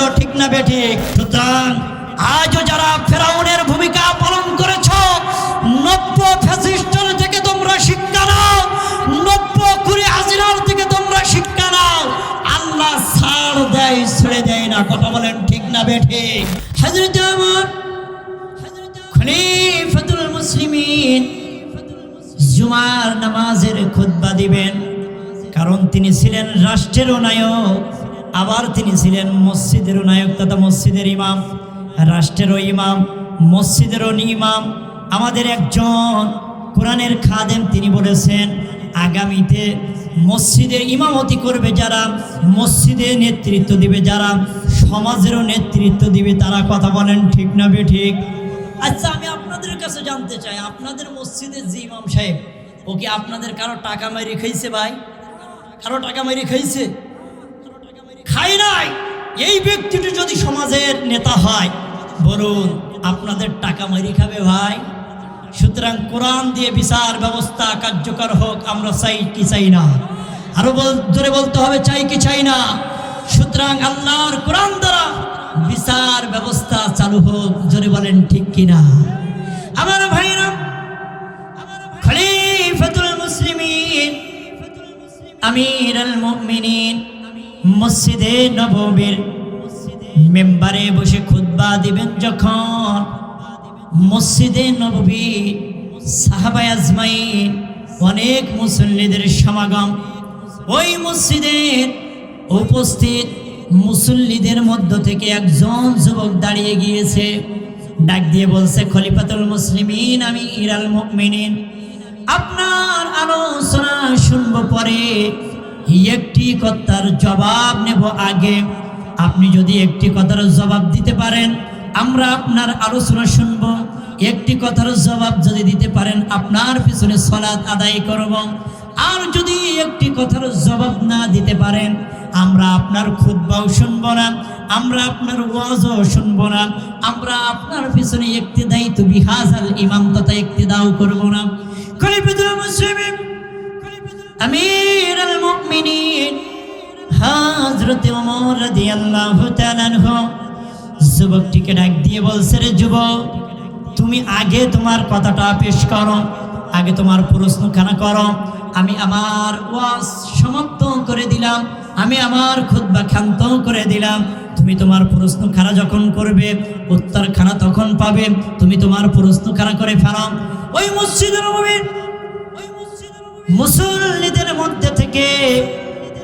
বলো ঠিক না বেঠিক সুতরাং আজও যারা ফেরাউনের ভূমিকা পালন করেছ, নব্য ফ্যাসিস্টর থেকে তোমরা শিক্ষা নাও, নব্য কুড়ি হাজিরার থেকে তোমরা শিক্ষা নাও। আল্লাহ ছাড় দেয়, ছেড়ে দেয় না, কথা বলেন ঠিক না বেঠিক হাজরত আমার খলিফাতুল মুসলিমিন জুমার নামাজের খুতবা দিবেন, কারণ তিনি ছিলেন রাষ্ট্রের নায়ক। আবার তিনি ছিলেন মসজিদেরও নায়ক তথা মসজিদের ইমাম, রাষ্ট্রেরও ইমাম, মসজিদেরও ইমাম। আমাদের একজন কোরআনের খাদেম তিনি বলেছেন, আগামীতে মসজিদের ইমামতি করবে যারা, মসজিদে নেতৃত্ব দিবে যারা, সমাজেরও নেতৃত্ব দিবে তারা কথা বলেন ঠিক না বে ঠিক আচ্ছা আমি আপনাদের কাছে জানতে চাই, আপনাদের মসজিদের যে ইমাম সাহেব, ও কি আপনাদের কারও টাকা মারি খাইছে ভাই? কারও টাকা মারি খাইছে? খাই নাই। এই ব্যক্তিটি যদি সমাজের নেতা হয়, বলুন, আপনাদের টাকা মারি খাবে ভাই? সুতরাং কোরআন দিয়ে বিচার ব্যবস্থা কার্যকর হোক, আমরা চাই কি চাই না। আরও জোরে বলতে হবে, চাই কি চাই না? সুতরাং আল্লাহর কোরআন দ্বারা বিচার ব্যবস্থা চালু হোক, জোরে বলেন ঠিক কিনা। আমার ভাইরা, খলিফাতুল মুসলিমিন আমির আল মুমিনিন মসজিদে নববীর মেম্বারে বসে খুতবা দিবেন যখন মসজিদে নববী সাহাবাই আজমাইন অনেক মুসল্লিদের সমাগম। ওই মসজিদের উপস্থিত মুসল্লিদের মধ্য থেকে একজন যুবক দাঁড়িয়ে গিয়েছে। ডাক দিয়ে বলছে, খলিফাতুল মুসলিমিন আমি ইরাল মুমিনিন, আপনার আলোচনা শুনব পরে একটি কথার জবাব নেব আগে। আপনি যদি একটি কথার জবাব দিতে পারেন, আমরা আপনার আলোচনা শুনব। একটি কথার জবাব যদি দিতে পারেন, আপনার পিছনে সলাদ আদায় করব। আর যদি একটি কথার জবাব না দিতে পারেন, আমরা আপনার খুদ্বাও শুনব না, আমরা আপনার ওয়াজও শুনব না, আমরা আপনার পিছনে একটি দায়িত্ব বিহাজাল ইমাম তথা একটি দাও করব না। আমির আল মুমিনিন হযরত ওমর রাদিয়াল্লাহু তাআলা আনহু। যুবকটিকে ডাক দিয়ে বলছে, রে যুবক, তুমি আগে তোমার কথাটা পেশ করো, আগে তোমার প্রশ্নখানা করো। আমি আমার ওয়াজ সমাপ্ত করে দিলাম, আমি আমার খুতবা ক্ষান্ত করে দিলাম। তুমি তোমার প্রশ্নখানা যখন করবে, উত্তরখানা তখন পাবে। তুমি তোমার প্রশ্নখানা করে ফেলো। ওই মসজিদের মুসল্লিদের মধ্যে থেকে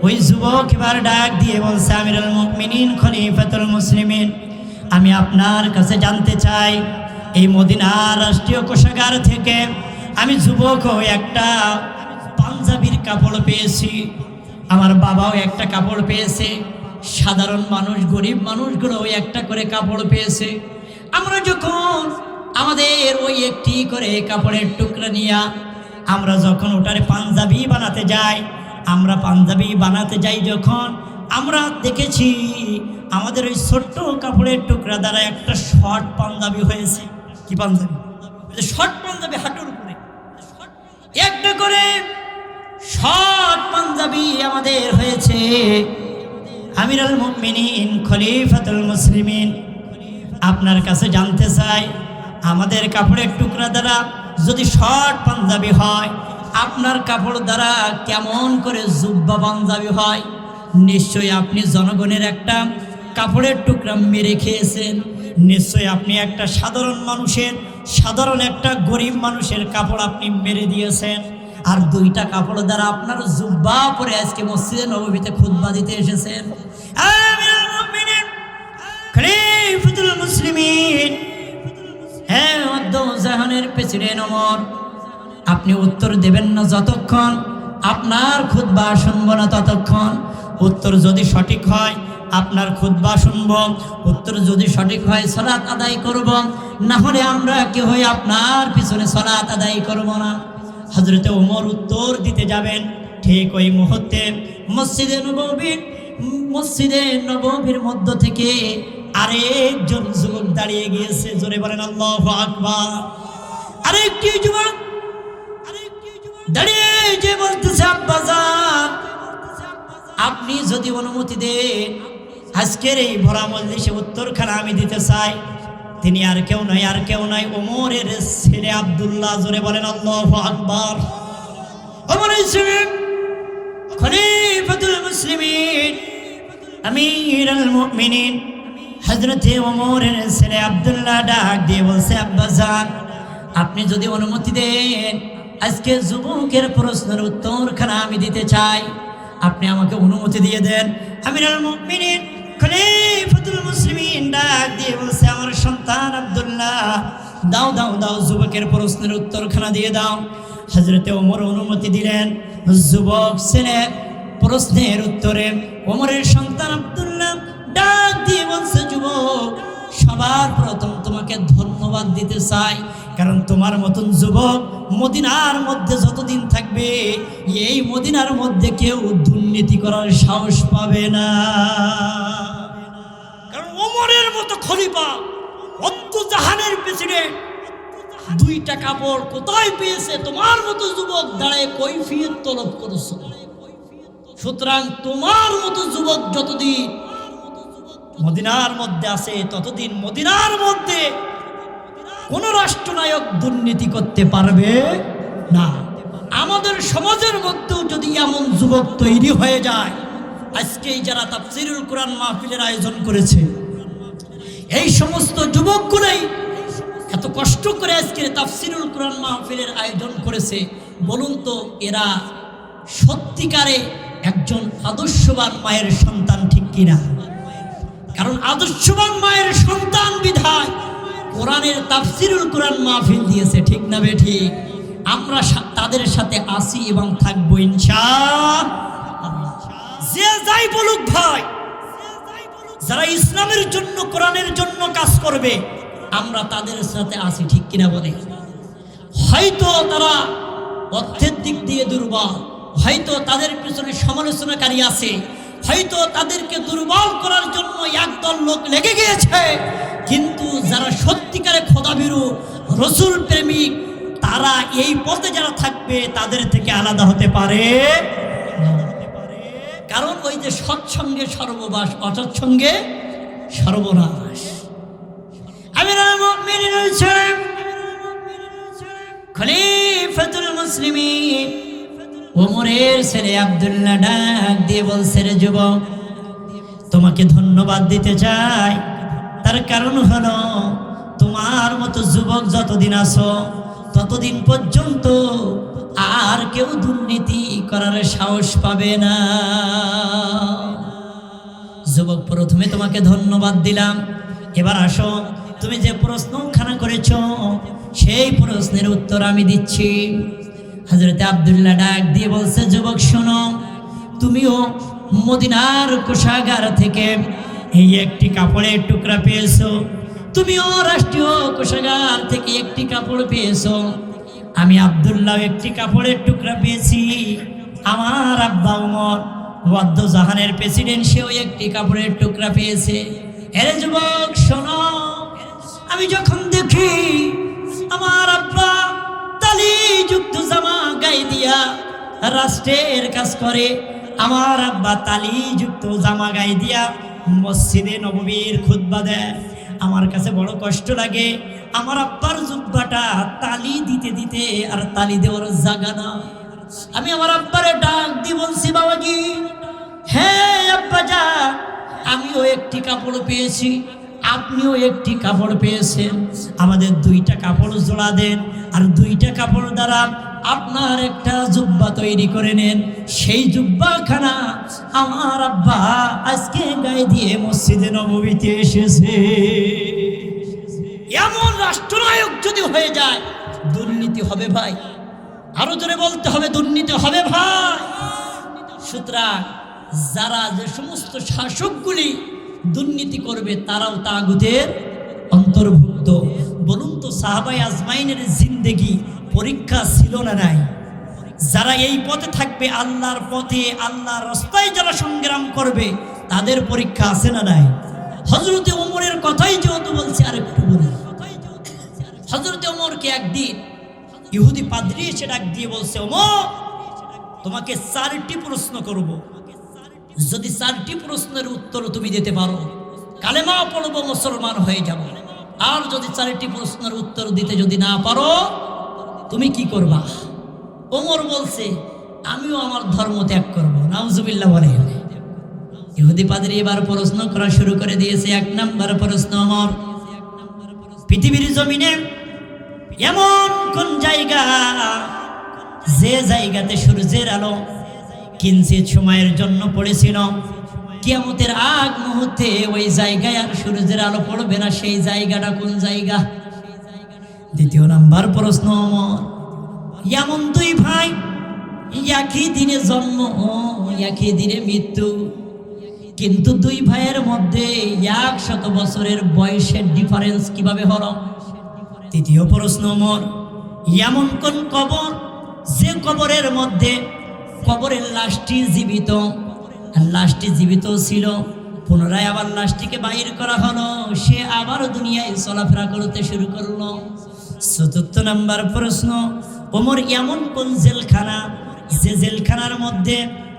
ওই যুবক এবার ডাক দিয়ে বলছে, আমিরুল মুমিনিন, খলিফাতুল মুসলিমিন, আমি আপনার কাছে জানতে চাই, এই মদিনার রাষ্ট্রীয় কোষাগার থেকে আমি যুবক হয়ে একটা পাঞ্জাবির কাপড় পেয়েছি, আমার বাবাও একটা কাপড় পেয়েছে, সাধারণ মানুষ, গরিব মানুষগুলো ওই একটা করে কাপড় পেয়েছে। আমরা যখন আমাদের ওই একটি করে কাপড়ের টুকরা নিয়ে আমরা যখন ওটারে পাঞ্জাবি বানাতে যাই, আমরা পাঞ্জাবি বানাতে যাই যখন, আমরা দেখেছি আমাদের ওই ছোট্ট কাপড়ের টুকরা দ্বারা একটা শর্ট পাঞ্জাবি হয়েছে। কি পাঞ্জাবি? শর্ট পাঞ্জাবি হাঁটুর উপরে। একটা করে শর্ট পাঞ্জাবি আমাদের হয়েছে। আমিরাল মুমিনিন, খলিফাতুল মুসলিমিন, আপনার কাছে জানতে চাই, আমাদের কাপড়ের টুকরা দ্বারা যদি শর্ট পাঞ্জাবি হয়, আপনার কাপড় দ্বারা কেমন করে জুব্বা পাঞ্জাবি হয়? নিশ্চয়ই আপনি জনগণের একটা কাপড়ের টুকরা মেরে খেয়েছেন। নিশ্চয়ই আপনি একটা সাধারণ মানুষের, সাধারণ একটা গরিব মানুষের কাপড় আপনি মেরে দিয়েছেন। আর দুইটা কাপড় দ্বারা আপনার জুব্বা পরে আজকে মসজিদে নবমীতে খুতবা দিতে এসেছেন। মুসলিমিন হ্যাঁ জাহানের প্রেসিডেন্ট অমর আপনি উত্তর দেবেন না যতক্ষণ, আপনার খুদবা শুনব না ততক্ষণ। উত্তর যদি সঠিক হয়, আপনার খুদবা শুনব। উত্তর যদি সঠিক হয়, সলাৎ আদায় করব। না হলে আমরা কেউ আপনার পিছনে সলাৎ আদায় করব না। হজরতে ওমর উত্তর দিতে যাবেন ঠিক ওই মুহূর্তে। মসজিদে নবীর মসজিদে নবীর মধ্য থেকে আরেকজন যুবক দাঁড়িয়ে গিয়েছে, জোরে বলেন, আল্লাহ আকবার। আরেকটি যুবক দাঁড়িয়ে যে বলতেছে আব্বাজান আপনি যদি অনুমতি দেন, আজকের এই ভরা মজলিসে উত্তরখানা আমি দিতে চাই। তিনি আর কেউ নয়, আর কেউ নয়, ওমরের ছেলে আবদুল্লাহ, জোরে বলেন, আল্লাহ আকবর। ওমর ইসলাম খলিফাতুল মুসলিমিন, আমিরুল মুমিনিন। হযরতে ওমরের ছেলে আব্দুল্লাহ ডাক দিয়ে বলছে আব্বাজান আপনি যদি অনুমতি দেন, আজকে যুবকের প্রশ্নের উত্তরখানা আমি দিতে চাই। আপনি আমাকে অনুমতি দিয়ে দেন। আমিরুল ডাক দিয়ে আমার সন্তান আব্দুল্লাহ, দাও দাও দাও যুবকের প্রশ্নের উত্তরখানা দিয়ে দাও। হজরতে অনুমতি দিলেন। যুবক ছেলে প্রশ্নের উত্তরে, ওমরের সন্তান আব্দুল্লাহ ডাক দিয়ে বলছে, যুবক, সবার প্রথম তোমাকে ধন্যবাদ দিতে চাই। কারণ তোমার মতন যুবক মদিনার মধ্যে যতদিন থাকবে, এই মদিনার মধ্যে কেউ দুর্নীতি করার সাহস পাবে না। কারণ ওমরের মতো খলিফা অন্ত জাহানের প্রেসিডেন্ট দুইটা কাপড় কোথায় পেয়েছে? তোমার মতো যুবক দাঁড়ায় কৈফিয়ত তলব করেছ। সুতরাং তোমার মতো যুবক যতদিন মদিনার মধ্যে আছে, ততদিন মদিনার মধ্যে কোন রাষ্ট্রনায়ক দুর্নীতি করতে পারবে না। আমাদের সমাজের মধ্যেও যদি এমন যুবক তৈরি হয়ে যায়, আজকেই যারা তাফসিরুল কোরআন মাহফিলের আয়োজন করেছে, এই সমস্ত যুবকগুলোই এত কষ্ট করে আজকের তাফসিরুল কোরআন মাহফিলের আয়োজন করেছে। বলুন তো, এরা সত্যিকারে একজন আদর্শবান মায়ের সন্তান ঠিক কিনা? কারণ আদর্শবান মায়ের সন্তান বিধায় কোরআনের তাফসিরুল কোরআন মাহফিল দিয়েছে, ঠিক না বে ঠিক? আমরা তাদের সাথে আসি এবং থাকব ইনশা যে যাই বলুক ভাই, যারা ইসলামের জন্য, কোরআনের জন্য কাজ করবে, আমরা তাদের সাথে আসি, ঠিক কিনা বলে? হয়তো তারা অর্থের দিক দিয়ে দুর্বল, হয়তো তাদের পিছনে সমালোচনাকারী আছে হয়তো তাদেরকে দুর্বল করার জন্য একদল লোক লেগে গিয়েছে। কিন্তু যারা সত্যিকারে খোদাবিরু রসুল প্রেমিক, তারা এই পথে যারা থাকবে, তাদের থেকে আলাদা হতে পারে। কারণ ওই যে সৎসঙ্গে সর্ববাস, অসৎসঙ্গে সর্বনাশ। খলিফাতুল মুসলিমিন। ওমরের ছেলে আব্দুল্লাহ ডাক দিয়ে বলছে, রে যুবক, তোমাকে ধন্যবাদ দিতে চাই। তার কারণ হলো, তোমার মতো যুবক যতদিন আছো, ততদিন পর্যন্ত আর কেউ দুর্নীতি করার সাহস পাবে না। যুবক, প্রথমে তোমাকে ধন্যবাদ দিলাম। এবার আসো, তুমি যে প্রশ্ন প্রশ্নখানা করেছ, সেই প্রশ্নের উত্তর আমি দিচ্ছি। হজরতে আবদুল্লাহ ডাক দিয়ে বলছে, যুবক, শোনো, তুমিও মদিনার কোষাগার থেকে এই একটি কাপড়ের টুকরা পেয়েছ। তুমিও রাষ্ট্রীয় কোষাগার থেকে একটি কাপড় পেয়েছ। আমি আবদুল্লাহ একটি কাপড়ের টুকরা পেয়েছি। আমার আব্বা উমর ওয়াদ্দ জাহানের প্রেসিডেন্ট, সেও একটি কাপড়ের টুকরা পেয়েছে। এরে যুবক, শোনো, আমি যখন দেখি আমার আব্বা যুক্ত জামা গায়ে দিয়া রাষ্ট্রের কাজ করে। আমার আব্বা তালি যুক্ত জামা গায়ে দিয়া মসজিদে নববীর খুতবা দেয়। আমার কাছে বড় কষ্ট লাগে। আমার আব্বার জুব্বাটা তালি দিতে দিতে আর তালি দেওয়ার জাগা না আমি আমার আব্বারে ডাক দিয়ে বলছি, বাবাজি হ্যাঁ আব্বা যা, আমিও একটি কাপড় পেয়েছি। আপনিও একটি কাপড় পেয়েছেন। আমাদের দুইটা কাপড় জোড়া দেন। আর দুইটা কাপড় দ্বারা আপনার একটা জুব্বা তৈরি করে নেন। সেই জুব্বাখানা আমার আব্বা আজকে গায়ে দিয়ে মসজিদে নবমীতে এসেছে। এমন রাষ্ট্রনায়ক যদি হয়ে যায়, দুর্নীতি হবে ভাই। আরও জোরে বলতে হবে, দুর্নীতি হবে ভাই। সুতরাং যারা যে সমস্ত শাসকগুলি দুর্নীতি করবে তারাও তাগুদের অন্তর্ভুক্ত। বলুন তো সাহাবাই আজমাইনের জিন্দেগি পরীক্ষা ছিল না নাই? যারা এই পথে থাকবে, আল্লাহর পথে, আল্লাহর রাস্তায় যারা সংগ্রাম করবে, তাদের পরীক্ষা আছে না নাই? হজরতে ওমরের কথাই যেহেতু বলছি আর একটু বলি। হজরতে ওমরকে একদিন ইহুদি পাদ্রি এসে ডাক দিয়ে বলছে, ওমর, তোমাকে চারটি প্রশ্ন করব। যদি চারটি প্রশ্নের উত্তর তুমি দিতে পারো, কালেমা পড়ব মুসলমান হয়ে যাব। আর যদি চারটি প্রশ্নের উত্তর দিতে যদি না পারো, তুমি কি করবা? ওমর বলছে, আমিও আমার ধর্ম ত্যাগ করব। নাউজুবিল্লাহ বলে ইহুদি পাদ্রী এবার প্রশ্ন করা শুরু করে দিয়েছে। এক নাম্বার প্রশ্ন আমার পৃথিবীর জমিনে এমন কোন জায়গা, যে জায়গাতে সূর্যের আলো কিঞ্চিত সময়ের জন্য পড়েছিল। কিয়ামতের আগ মুহূর্তে ওই জায়গায় আর সূর্যের আলো পড়বে না, সেই জায়গাটা কোন জায়গা? দ্বিতীয় নাম্বার প্রশ্ন এমন দুই ভাই, একই দিনে জন্ম একই দিনে মৃত্যু। কিন্তু দুই ভাইয়ের মধ্যে একশত বছরের বয়সের ডিফারেন্স কীভাবে হলো? তৃতীয় প্রশ্ন মোর এমন কোন কবর? যে কবরের মধ্যে কবরের লাশটি জীবিত। লাশটি জীবিত ছিল, পুনরায় আবার লাশটিকে বাইর করা হলো। সে আবার দুনিয়ায় চলাফেরা করতে শুরু করল। চতুর্থ নাম্বার প্রশ্ন, ওমর এমন কোন জেলখানা যে জেলখানার মধ্যে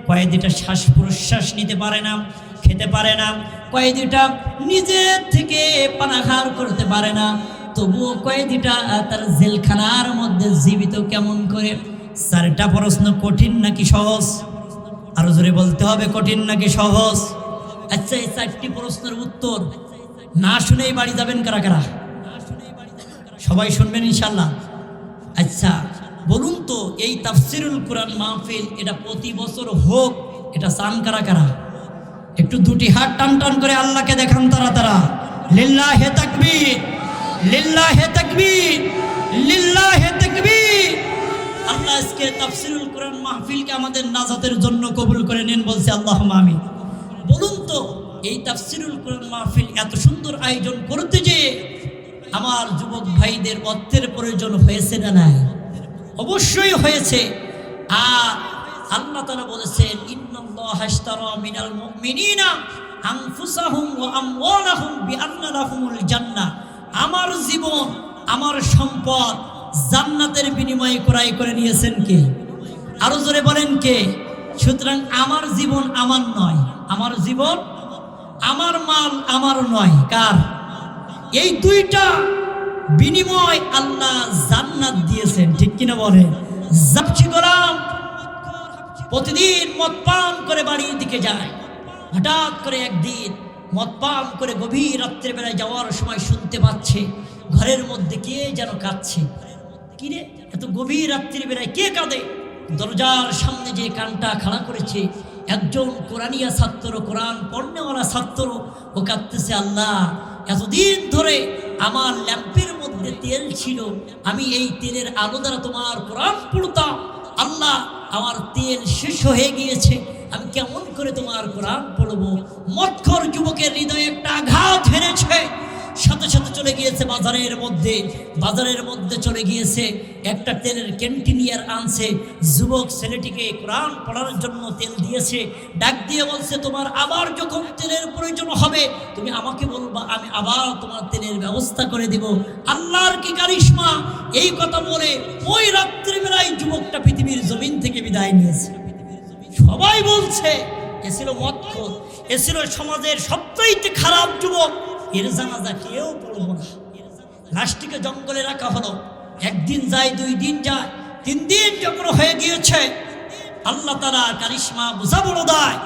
কয়েদিটা শ্বাস প্রশ্বাস নিতে পারে না, খেতে পারে না, কয়েদিটা নিজের থেকে পানাহার করতে পারে না, তবুও কয়েদিটা তার জেলখানার মধ্যে জীবিত কেমন করে? চারটা প্রশ্ন কঠিন নাকি সহজ? আরও জোরে বলতে হবে, কঠিন নাকি সহজ? আচ্ছা এই চারটি প্রশ্নের উত্তর না শুনেই বাড়ি যাবেন কারা কারা? সবাই শুনবেন ইনশাল্লাহ আচ্ছা বলুন তো, এই তাফসিরুল কোরআন মাহফিল এটা প্রতি বছর হোক, এটা চান কারা কারা? একটু দুটি হাত টান টান করে আল্লাহকে দেখান তারা তারা। লিল্লাহ হে তাকবীর, লিল্লাহ হে তাকবীর, লিল্লাহ হে তাকবীর। আল্লাহ আজকে তাফসিরুল কোরআন মাহফিলকে আমাদের নাজাতের জন্য কবুল করে নেন বলছে আল্লাহ আমিন। বলুন তো, এই তাফসিরুল কোরআন মাহফিল এত সুন্দর আয়োজন করতে যে আমার যুবক ভাইদের অর্থের প্রয়োজন হয়েছে না নাই? অবশ্যই হয়েছে। আর আল্লাহ তাআলা বলেছেন মিনাল মুমিনিনা আনফুসাহুম ওয়া আমওয়ালাহুম বিআন্না লাহুমুল জান্নাহ। আমার জীবন, আমার সম্পদ জান্নাতের বিনিময়ে ক্রয় করে নিয়েছেন কে? আরও জোরে বলেন কে? সুতরাং আমার জীবন আমার নয়, আমার জীবন আমার মাল আমার নয়, কার? এই দুইটা বিনিময় আল্লাহ জান্নাত দিয়েছেন, ঠিক কিনা যাচ্ছি গোলাম প্রতিদিন মদ পান করে বাড়ির দিকে যায়। হঠাৎ করে একদিন মদ পান করে গভীর রাত্রে বেলায় যাওয়ার সময় শুনতে পাচ্ছে, ঘরের মধ্যে কে যেন কাঁদছে। কিরে? এত গভীর রাত্রি বেলায় কে কাঁদে? দরজার সামনে যে কানটা খাড়া করেছে, একজন কোরআনিয়া ছাত্র, কোরআন পড়নেওয়ালা ছাত্র, ও কাঁদতেছে, আল্লাহ, এতদিন ধরে আমার ল্যাম্পের মধ্যে তেল ছিল, আমি এই তেলের আলো দ্বারা তোমার কোরআন পড়তাম। আল্লাহ, আমার তেল শেষ হয়ে গিয়েছে, আমি কেমন করে তোমার কোরআন পড়ব? মৎখর যুবকের হৃদয়ে একটা আঘাত হেরেছে সাথে সাথে চলে গিয়েছে বাজারের মধ্যে। বাজারের মধ্যে চলে গিয়েছে একটা তেলের ক্যান্টিনিয়ার আনছে। যুবক ছেলেটিকে কোরআন পড়ার জন্য তেল দিয়েছে। ডাক দিয়ে বলছে, তোমার আবার যখন তেলের প্রয়োজন হবে, তুমি আমাকে বলবা, আমি আবার তোমার তেলের ব্যবস্থা করে দিব। আল্লাহর কি কারিশমা? এই কথা বলে ওই রাত্রিবেলায় যুবকটা পৃথিবীর জমিন থেকে বিদায় নিয়েছে। সবাই বলছে, এ ছিল মৎখর এ ছিল সমাজের সবচাইতে খারাপ যুবক এর জানাজা কেউ পড়ব না। লাশটিকে জঙ্গলে রাখা হলো। একদিন যায়, দুই দিন যায়, তিন দিন যখন হয়ে গিয়েছে, আল্লাহ তারা কারিশমা বোঝা বড় দায়।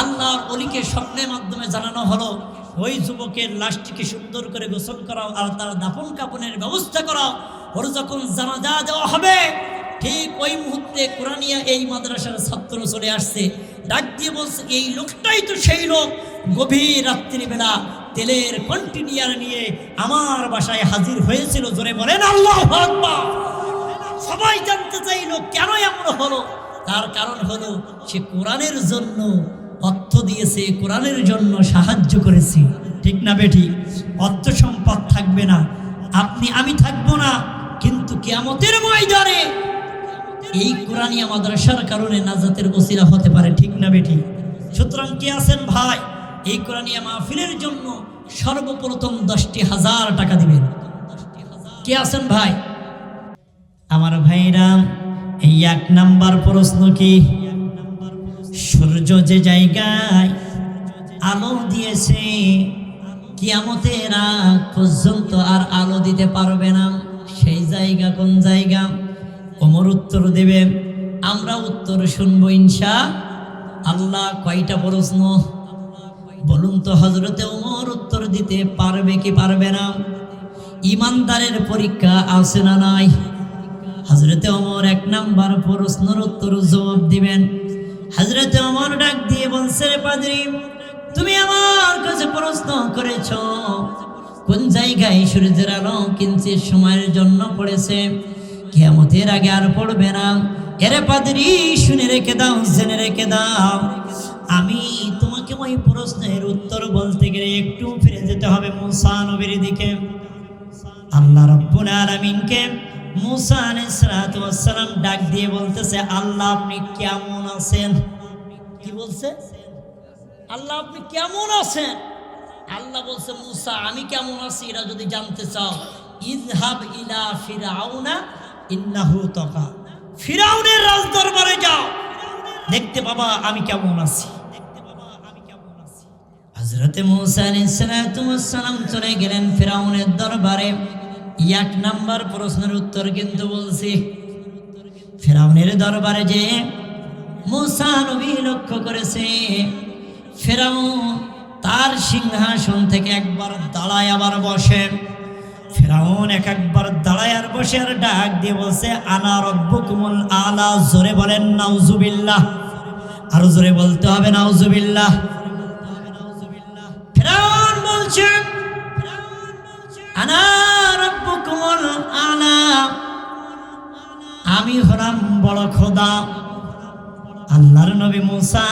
আল্লাহর অলিকে স্বপ্নের মাধ্যমে জানানো হলো, ওই যুবকের লাশটিকে সুন্দর করে গোসল করাও আর তার দাফন কাপনের ব্যবস্থা করাও। ওর যখন জানাজা দেওয়া হবে, ঠিক ওই মুহূর্তে কোরআনিয়া এই মাদ্রাসার ছাত্র চলে আসছে। ডাক দিয়ে বলছে, এই লোকটাই তো সেই লোক। গভীর রাত্রিবেলা তেলের কন্টিনিয়ার নিয়ে আমার বাসায় হাজির হয়েছিল, জোরে বলেন, আল্লাহ সবাই জানতে চাইলো, কেন এমন হলো? তার কারণ হলো, সে কোরআনের জন্য অর্থ দিয়েছে, কোরআনের জন্য সাহায্য করেছে। ঠিক না বেটি অর্থ সম্পদ থাকবে না। আপনি, আমি থাকব না, কিন্তু কেয়ামতের ময়দানে এই কোরআনিয়া মাদ্রাসার কারণে নাজাতের ওসিলা হতে পারে, ঠিক না বেটি সুতরাং কে আছেন ভাই? এই কোরআনিয়া মাহফিলের জন্য সর্বপ্রথম দশটি হাজার টাকা দিবেন। কে আছেন ভাই? আমার ভাইরা, এই এক নাম্বার প্রশ্ন কি? সূর্য যে জায়গায় আলো দিয়েছে, কিয়ামতের পর্যন্ত আর আলো দিতে পারবে না। সেই জায়গা কোন জায়গা? ওমর উত্তর দেবে, আমরা উত্তর শুনব ইনশা আল্লাহ। কয়টা প্রশ্ন? বলুন তো হজরতে ওমর উত্তর দিতে পারবে কি পারবে না? ইমানদারের পরীক্ষা আছে না নাই? হজরতে ওমর এক নাম্বার প্রশ্নের উত্তর জবাব দিবেন। হজরতে ওমর ডাক দিয়ে বলছে পাদ্রী, তুমি আমার কাছে প্রশ্ন করেছ। কোন জায়গায় সূর্যের আলো কিঞ্চিত সময়ের জন্য পড়েছে? কেমতের আগে আর পড়বে না। এরে পাদ্রী, শুনে রেখে দাও, জেনে রেখে দাও। আমি ওই প্রশ্নের উত্তর বলতে গেলে একটু ফিরে যেতে হবে মুসা নবীর দিকে। আল্লাহ রব্বুল আলামিনকে মুসা আলাইহিস সালাতু ওয়াস সালাম ডাক দিয়ে বলতেছে, আল্লাহ, আপনি কেমন আছেন? কি বলছে? আল্লাহ, আপনি কেমন আছেন? আল্লাহ বলছে, মুসা, আমি কেমন আছি? এটা যদি জানতে চাও ইজহাব ইলা ফিরাউনা ইন্নাহু তাকা। ফিরাউনের রাজদরবারে যাও, দেখতে বাবা আমি কেমন আছি। হজরতে মুসা আলাইহিস সালাতু সালাম চলে গেলেন ফেরাউনের দরবারে। এক নাম্বার প্রশ্নের উত্তর কিন্তু বলছি, ফেরাউনের দরবারে যে মুসা লক্ষ্য করেছে, ফেরাউন তার সিংহাসন থেকে একবার দাঁড়ায় আবার বসে। ফেরাউন এক একবার দাঁড়ায় আর বসে আর ডাক দিয়ে বলছে, আনা রব্বুকুমুল আলা? জোরে বলেন, নাউজুবিল্লাহ। আরও জোরে বলতে হবে, নাউজুবিল্লাহ। ফেরাউন বলছে আনা আমি হলাম বড় খোদা আল্লাহর নবী মুসা,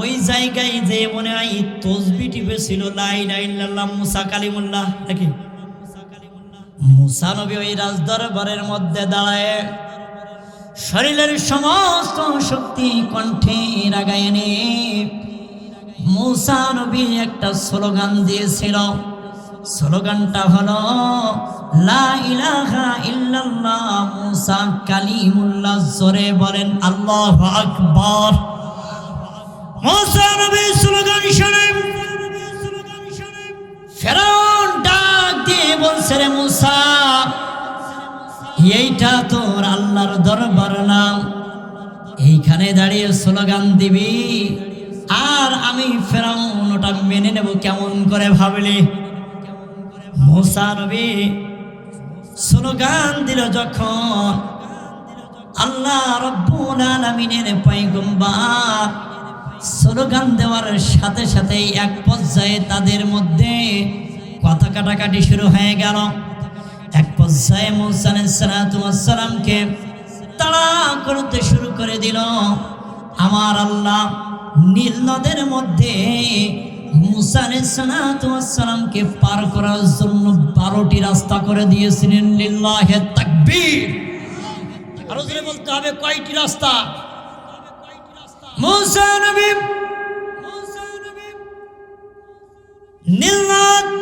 ওই জায়গায় যে মনে হয় তসবি টিপে ছিল লাই লাইল্লাহ মুসা কালিমুল্লাহ, নাকি? মুসা নবী ওই রাজদরবারের মধ্যে দাঁড়ায়। শরীরের সমস্ত শক্তি কণ্ঠে রাগায় এনে মুসা নবী একটা স্লোগান দিয়েছিল। স্লোগানটা হলো বলেন, আল্লাহ স্লোগান ডাক বলছে এইটা তোর আল্লাহর দরবার নাম। এইখানে দাঁড়িয়ে স্লোগান দিবি। আর আমি ফেরাউন, ওটা মেনে নেব কেমন করে ভাবলি? মোসা নবী স্লোগান দিল যখন, আল্লাহ রব্বুল আলামিনের পয়গম্বর স্লোগান দেওয়ার সাথে সাথে এক পর্যায়ে তাদের মধ্যে কথা কাটাকাটি শুরু হয়ে গেল। এক পর্যায়ে মুসা সালামকে তাড়া করতে শুরু করে দিল, আমার আল্লাহ নীল নদের মধ্যে মুসা সালামকে পার করার জন্য বারোটি রাস্তা করে দিয়েছিলেন, লিল্লাহে তাকবীর। আরও জোরে বলতে হবে, কয়টি রাস্তা? নবী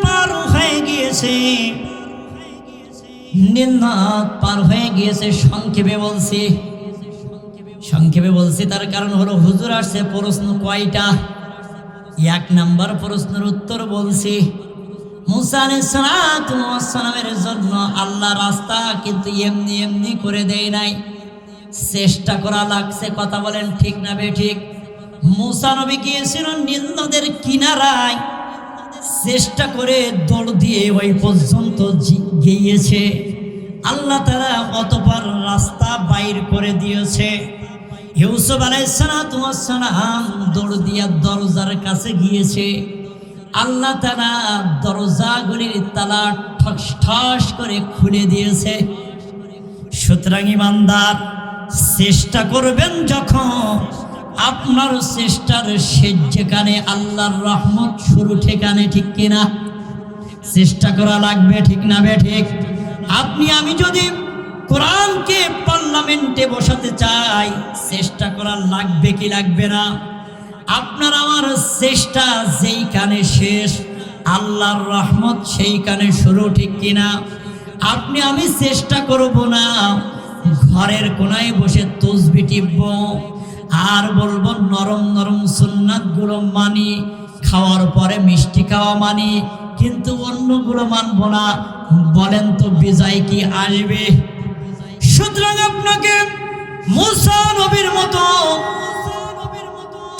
পার হয়ে গিয়েছে। নীলনদ পার হয়ে গিয়েছে, সংক্ষেপে বলছি সংক্ষেপে বলছি, তার কারণ হলো হুজুর আসছে প্রশ্ন কয়টা? এক নাম্বার প্রশ্নের উত্তর বলছি, মুসা সালামের জন্য আল্লাহ রাস্তা কিন্তু এমনি এমনি করে দেয় নাই। চেষ্টা করা লাগছে, কথা বলেন ঠিক না বে ঠিক। মুসা গিয়েছিল নীল নদের কিনারায়? চেষ্টা করে দৌড় দিয়ে ওই পর্যন্ত গিয়েছে। আল্লাহ তারা অতপর রাস্তা বাইর করে দিয়েছে। ইউসুফ আলাইসালাম দৌড় দিয়া দরজার কাছে গিয়েছে। আল্লাহ তারা দরজাগুলির তালা ঠস ঠস করে খুলে দিয়েছে। সুতরাং ইমানদার, চেষ্টা করবেন যখন আপনার চেষ্টার শেষ যেখানে আল্লাহর রহমত শুরু ঠিকানে ঠিক কিনা। চেষ্টা করা লাগবে ঠিক না বে ঠিক। আপনি, আমি যদি কোরআনকে পার্লামেন্টে বসাতে চাই, চেষ্টা করা লাগবে কি লাগবে না? আপনার আমার চেষ্টা যেইখানে শেষ, আল্লাহর রহমত সেইখানে শুরু, ঠিক কিনা? আপনি আমি চেষ্টা করব না, ঘরের কোনায় বসে তসবি টিপব, আর বলব নরম নরম সুন্নাতগুলো মানি, খাওয়ার পরে মিষ্টি খাওয়া মানি, কিন্তু অন্যগুলো মানব না। বলেন তো বিজয় কি আসবে? সুতরাং আপনাকে মুসা নবীর মতো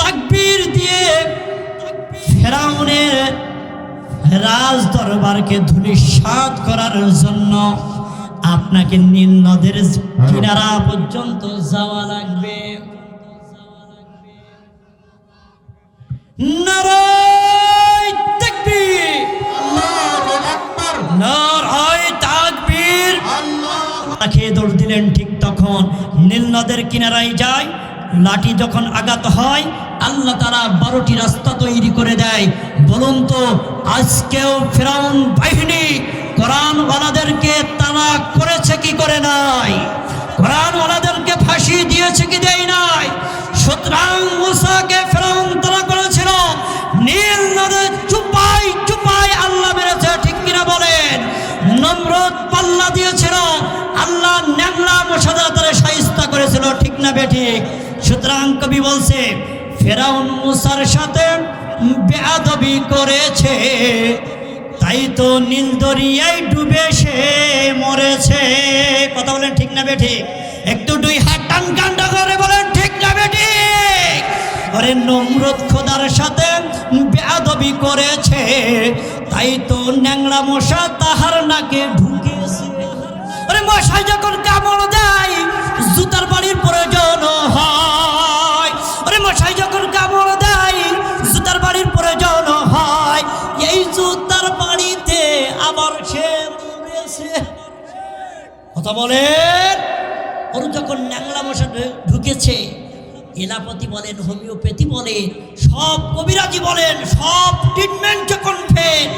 তাকবীর দিয়ে ফেরাউনের রাজ দরবারকে ধূলিসাৎ করার জন্য আপনাকে নীল নদের কিনারা পর্যন্ত যাওয়া লাগবে। নারায় খেয়ে দৌড় দিলেন ঠিক তখন। নীল নদের কিনারায় যায়, লাঠি যখন আঘাত হয়, আল্লাহ তারা বারোটি রাস্তা তৈরি করে দেয়। বলুন তো, আজকেও ফেরাউন বাহিনী কোরআনওয়ালাদেরকে তারা করেছে কি করে নাই? কোরআনওয়ালাদেরকে ফাঁসি দিয়েছে কি দেয় নাই? সুতরাং মুসাকে ফেরাউন তারা করেছিল। নীল নদে আল্লাহ ন্যাংলা মশাদা তারা সাইস্তা করেছিল, ঠিক না বেঠিক সুতরাং কবি বলছে, ফেরাউন মুসার সাথে বেয়াদবি করেছে, তাই তো নীল দরিয়ায় ডুবে সে মরেছে। কথা বলেন ঠিক না বেঠিক একটু দুই হাত টান কান্ডা করে বলেন, ঠিক না বেঠিক ওরে নমরুদ খোদার সাথে বেয়াদবি করেছে, তাই তো ন্যাংরা মশা তাহার নাকে ঢুকেছে আরে মশাই, যখন কামড় দেয়, জুতার বাড়ির প্রয়োজন হয়। আরে মশাই, যখন কামড় দেয়, জুতার বাড়ির প্রয়োজন হয়। এই জুতার বাড়িতে আবার সে মরেছে কথা বলেন। ওর যখন ন্যাংলা মশা ঢুকেছে, এলাপতি বলেন, হোমিওপ্যাথি বলেন, সব কবিরাজি বলেন, সব ট্রিটমেন্ট যখন ফেল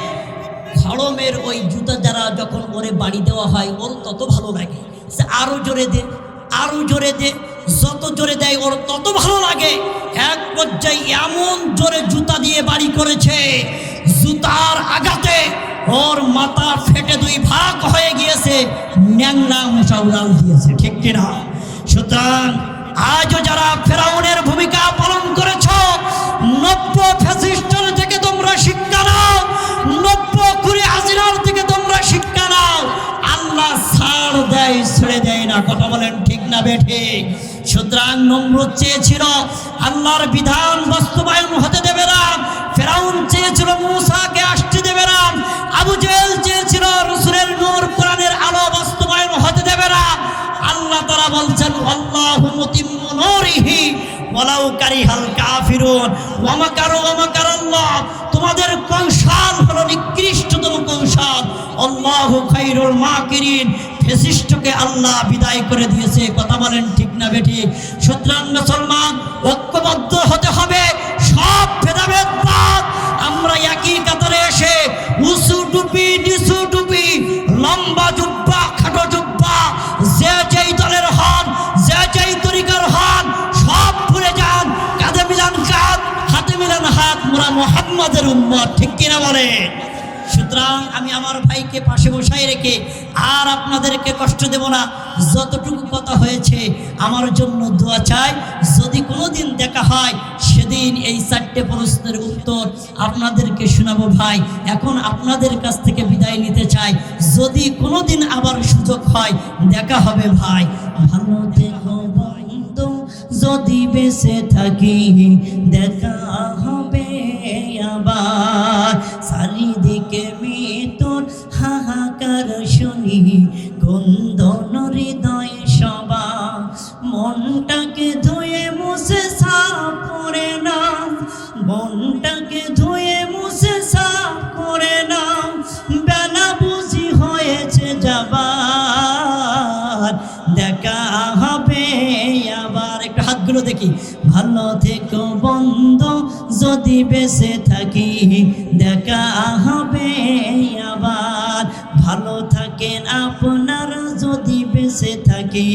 খড়মের ওই জুতা যারা যখন ওরে বাড়ি দেওয়া হয়, ওর তত ভালো লাগে। সে আরও জোরে দে, আরও জোরে দে, যত জোরে দেয় ওর তত ভালো লাগে। এক পর্যায়ে এমন জোরে জুতা দিয়ে বাড়ি করেছে, জুতার আঘাতে ওর মাথা ফেটে দুই ভাগ হয়ে গিয়েছে ন্যাংলা মশা উড়াল দিয়েছে, ঠিক কিনা? সুতরাং আজও যারা ফেরাউনের নম্রত চেয়েছিল, আল্লাহর বিধান বাস্তবায়ন হতে দেবে না। ফেরাউন চেয়েছিল, মুসাকে আসতে দেবে না। আবু জেল চেয়েছিল, রসুলের নূর কোরআনের আলো বাস্তবায়ন হতে দেবে না। আল্লাহ তারা বলছেন, আল্লাহু মুতিম্মু নূরিহি ওয়ালাউ কারিহাল কাফিরুন। ওয়া মাকারু ওয়া আল্লাহ, তোমাদের কৌশল হলো নিকৃষ্টতম কৌশল। আল্লাহু খাইরুল মাকিরিন। ফেসিস্টকে আল্লাহ বিদায় করে দিয়েছে। কথা বলেন ঠিক না বেটি সুতরাং মুসলমান ঐক্যবদ্ধ হতে হবে। সব ভেদাভেদ বাদ। আমরা একই কাতারে এসে উঁচু টুপি, নিচু টুপি, লম্বা জুব্বা, খাটো জুব্বা, যে যেই দলের হন, যে যেই তরিকার হন, সব ভুলে যান। কাঁধে মিলান কাঁধ, হাতে মিলান হাত, মোরা মোহাম্মদের উম্মত। ঠিক কিনা বলে সুতরাং আমি আমার ভাইকে পাশে বসাই রেখে আর আপনাদেরকে কষ্ট দেব না। যতটুকু কথা হয়েছে, আমার জন্য দোয়া চাই। যদি কোনোদিন দেখা হয়, সেদিন এই চারটে প্রশ্নের উত্তর আপনাদেরকে শোনাবো ভাই। এখন আপনাদের কাছ থেকে বিদায় নিতে চাই। যদি কোনোদিন আবার সুযোগ হয়, দেখা হবে ভাই। ভালো দেখো বন্ধু, যদি বেঁচে থাকি, দেখা হবে আবার। বেঁচে থাকি দেখা হবে আবার। ভালো থাকেন আপনারা যদি বেঁচে থাকি